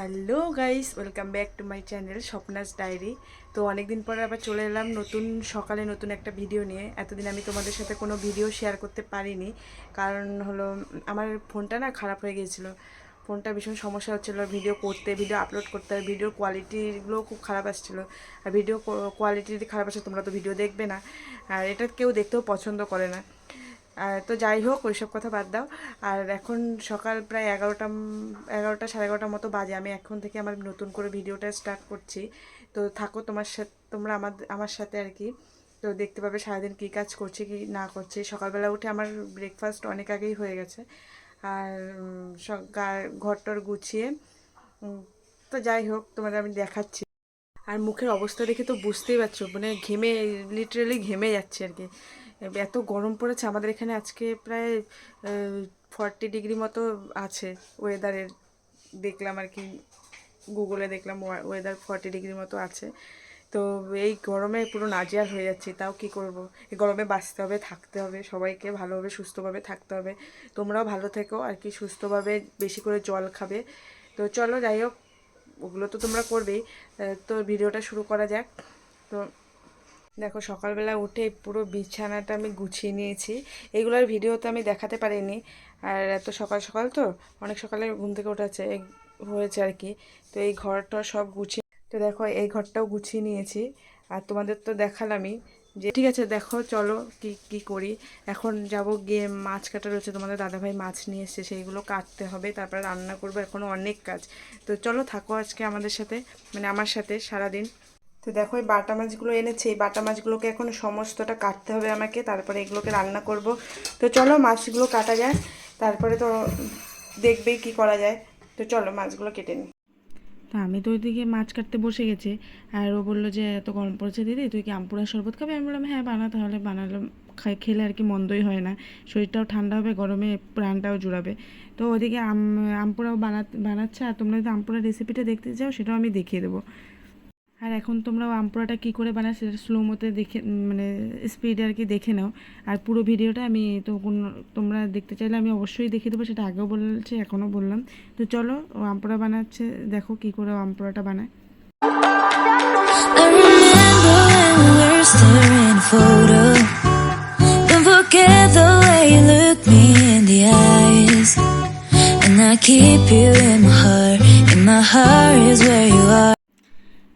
Hello guys, welcome back to my channel Swapna's diary. তো অনেকদিন পরে আবার চলে এলাম নতুন, সকালে নতুন একটা ভিডিও নিয়ে। এতদিন আমি তোমাদের সাথে কোনো ভিডিও শেয়ার করতে পারিনি, কারণ হলো আমার ফোনটা না খারাপ হয়ে গিয়েছিল। ফোনটা ভীষণ সমস্যা হচ্ছিল ভিডিও করতে ভিডিও আপলোড করতে, আর ভিডিওর কোয়ালিটিগুলোও খুব খারাপ আসছিল। আর ভিডিও কোয়ালিটি যদি খারাপ আসে, তোমরা তো ভিডিও দেখবে না। আর এটা কেউ দেখতেও পছন্দ করে না। তো যাই হোক, ওইসব কথা বাদ দাও। আর এখন সকাল প্রায় এগারোটা এগারোটা সাড়ে এগারোটার মতো বাজে। আমি এখন থেকে আমার নতুন করে ভিডিওটা স্টার্ট করছি। তো থাকো তোমার সাথে, তোমরা আমার আমার সাথে আর কি। তো দেখতে পাবে সারাদিন কী কাজ করছি, কি না করছি। সকালবেলা উঠে আমার ব্রেকফাস্ট অনেক আগেই হয়ে গেছে। আর ঘরটর গুছিয়ে তো যাই হোক, তোমাদের আমি দেখাচ্ছি। আর মুখের অবস্থা দেখে তো বুঝতেই পারছ মানে ঘেমে লিটারেলি ঘেমে যাচ্ছে আর কি। এত গরম পড়েছে, আমাদের এখানে আজকে প্রায় ফর্টি ডিগ্রি মতো আছে ওয়েদারের দেখলাম আর কি গুগলে দেখলাম ওয়েদার ফর্টি ডিগ্রি মতো আছে। তো এই গরমে পুরো নাজিয়ার হয়ে যাচ্ছে, তাও কি করব? এই গরমে বাঁচতে হবে, থাকতে হবে, সবাইকে ভালোভাবে, সুস্থভাবে থাকতে হবে। তোমরাও ভালো থেকো আর কি, সুস্থভাবে বেশি করে জল খাবে। তো চলো যাই হোক, ওগুলো তো তোমরা করবেই। তো ভিডিওটা শুরু করা যাক। তো দেখো, সকালবেলা উঠে পুরো বিছানাটা আমি গুছিয়ে নিয়েছি। এগুলোর ভিডিও তো আমি দেখাতে পারিনি। আর এত সকাল সকাল তো, অনেক সকালে ঘুম থেকে উঠেছে হয়েছে আর কি। তো এই ঘরটা সব গুছিয়ে, তো দেখো, এই ঘরটাও গুছিয়ে নিয়েছি। আর তোমাদের তো দেখালামই যে, ঠিক আছে, দেখো, চলো কি কি করি। এখন যাব গিয়ে মাছ কাটা রয়েছে, তোমাদের দাদাভাই মাছ নিয়ে এসছে, সেইগুলো কাটতে হবে, তারপরে রান্না করব এখনও অনেক কাজ। তো চলো, থাকো আজকে আমাদের সাথে মানে আমার সাথে সারাদিন। তো দেখো, এই বাটা মাছগুলো এনেছে। এই বাটা মাছগুলোকে এখন সমস্তটা কাটতে হবে আমাকে। তারপরে এগুলোকে রান্না করব। তো চলো, মাছগুলো কাটা যায় তারপরে তো দেখবেই কি করা যায়। তো চলো, মাছগুলো কেটে নিই। তো আমি তো ওইদিকে মাছ কাটতে বসে গেছি। আর ও বলল যে, এত গরম পড়েছে দিদি, তুই কি আমপুরা শরবত খাবি? আমি বললাম হ্যাঁ বানা। তাহলে বানালাম। খাই, খেলে আর কি মন্দই হয় না। শরীরটাও ঠান্ডা হবে, গরমে প্রাণটাও জুড়াবে। তো ওদিকে আম আমপুরাও বানা বানাচ্ছে। আর তোমরা যদি আমপুরা রেসিপিটা দেখতে চাও, সেটাও আমি দেখিয়ে দেবো। আর এখন তোমরা আমপোড়াটা কী করে বানায় সেটা স্লো মতে দেখে মানে স্পিডে আর কি দেখে নাও। আর পুরো ভিডিওটা আমি তো তোমরা দেখতে চাইলে আমি অবশ্যই দেখিয়ে দেবো সেটা আগেও বলছি এখনও বললাম। তো চলো ও আমপোড়া বানাচ্ছে দেখো কী করে ও আমপোড়াটা বানায়। I keep you in my heart, in my heart is where you are.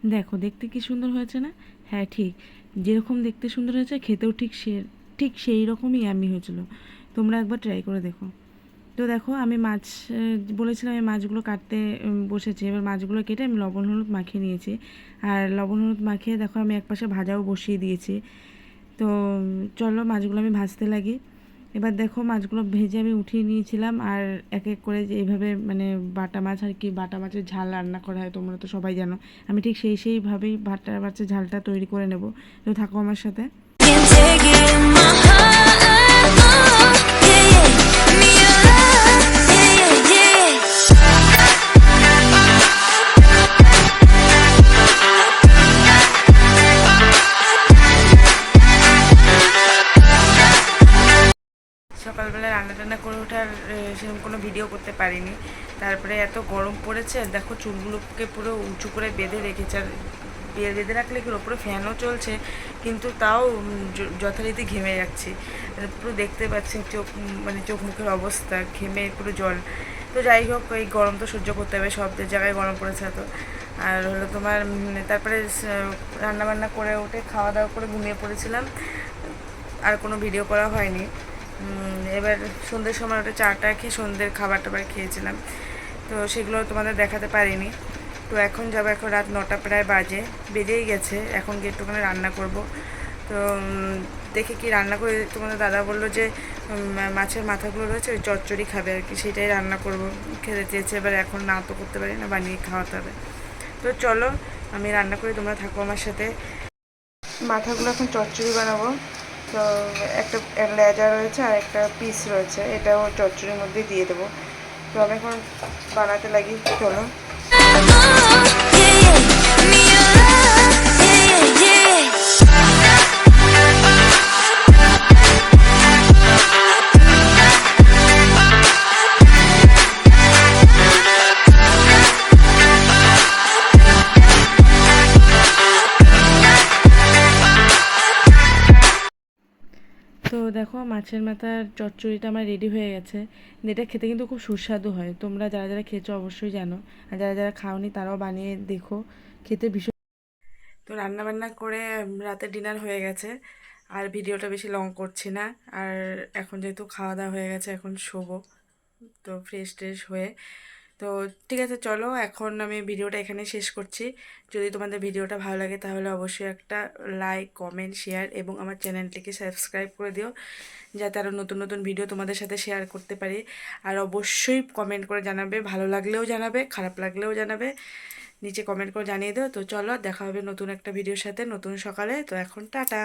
দেখো, দেখতে কি সুন্দর হয়েছে না? হ্যাঁ ঠিক। যেরকম দেখতে সুন্দর হয়েছে, খেতেও ঠিক সে, ঠিক সেই রকমই আমি হয়েছিল। তোমরা একবার ট্রাই করে দেখো। তো দেখো, আমি মাছ বলেছিলাম আমি মাছগুলো কাটতে বসেছি। এবার মাছগুলো কেটে আমি লবণ, হলুদ মাখিয়ে নিয়েছি। আর লবণ, হলুদ মাখিয়ে দেখো, আমি একপাশে ভাজাও বসিয়ে দিয়েছি। তো চলো মাছগুলো আমি ভাজতে লাগি। এবার দেখো মাছগুলো ভেজে আমি উঠিয়ে নিয়েছিলাম আর এক এক করে যে এইভাবে মানে বাটা মাছ আর কি বাটা মাছের ঝাল রান্না করা হয়, তোমরা তো সবাই জানো। আমি ঠিক সেই সেইভাবেই বাটা মাছের ঝালটা তৈরি করে নেব। তো থাকো আমার সাথে। সকালবেলা রান্না টান্না করে ওঠার সেরকম কোনো ভিডিও করতে পারিনি। তারপরে এত গরম পড়েছে, দেখো চুলগুলোকে পুরো উঁচু করে বেঁধে রেখেছে, আর বেঁধে রাখলে কি ওপরে ফ্যানও চলছে, কিন্তু তাও যথারীতি ঘেমে যাচ্ছি। পুরো দেখতে পাচ্ছি চোখ মানে চোখ মুখের অবস্থা, ঘেমে পুরো জল। তো যাই হোক, এই গরম তো সহ্য করতে হবে, সব জায়গায় গরম পড়েছে তো আর হলো তোমার তারপরে রান্নাবান্না করে উঠে খাওয়া দাওয়া করে ঘুমিয়ে পড়েছিলাম। আর কোনো ভিডিও করা হয়নি। এবার সন্ধ্যের সময় ওটা চাটা খেয়ে সন্ধ্যের খাবার টাবার খেয়েছিলাম। তো সেগুলো তোমাদের দেখাতে পারিনি। তো এখন যাব এখন রাত নটা প্রায় বাজে, বেজেই গেছে। এখন গিয়ে একটুখানি রান্না করব। তো দেখে কি রান্না করে। তোমাদের দাদা বলল যে মাছের মাথাগুলো রয়েছে, ওই চচ্চড়ি খাবে আর কি, সেটাই রান্না করব। খেতে চেয়েছে, এবার এখন না তো করতে পারি না, বানিয়ে খাওয়াতে হবে। তো চলো, আমি রান্না করে, তোমরা থাকো আমার সাথে। মাথাগুলো এখন চচ্চড়ি বানাবো। তো একটা লেজা রয়েছে আর একটা পিস রয়েছে। এটাও চচ্চড়ির মধ্যে দিয়ে দেবো। তো আমি এখন বানাতে লাগি চলো দেখো, মাছের মাথার চচ্চড়িটা আমার রেডি হয়ে গেছে। এটা খেতে কিন্তু খুব সুস্বাদু হয়। তোমরা যারা যারা খেয়েছো অবশ্যই জানো। আর যারা যারা খাওনি তারাও বানিয়ে দেখো। খেতে ভীষণ তো রান্না বান্না করে রাতে ডিনার হয়ে গেছে। আর ভিডিওটা বেশি লং করছি না। আর এখন যেহেতু খাওয়া দাওয়া হয়ে গেছে, এখন শোবো। তো ফ্রেশ ট্রেশ হয়ে তো ঠিক আছে, চলো এখন আমি ভিডিওটা এখানে শেষ করছি। যদি তোমাদের ভিডিওটা ভালো লাগে তাহলে অবশ্যই একটা লাইক কমেন্ট শেয়ার এবং আমার চ্যানেলটিকে সাবস্ক্রাইব করে দিও, যাতে আরও নতুন নতুন ভিডিও তোমাদের সাথে শেয়ার করতে পারি। আর অবশ্যই কমেন্ট করে জানাবে, ভালো লাগলেও জানাবে, খারাপ লাগলেও জানাবে, নিচে কমেন্ট করে জানিয়ে দিও। তো চলো, দেখা হবে নতুন একটা ভিডিওর সাথে, নতুন সকালে। তো এখন টাটা।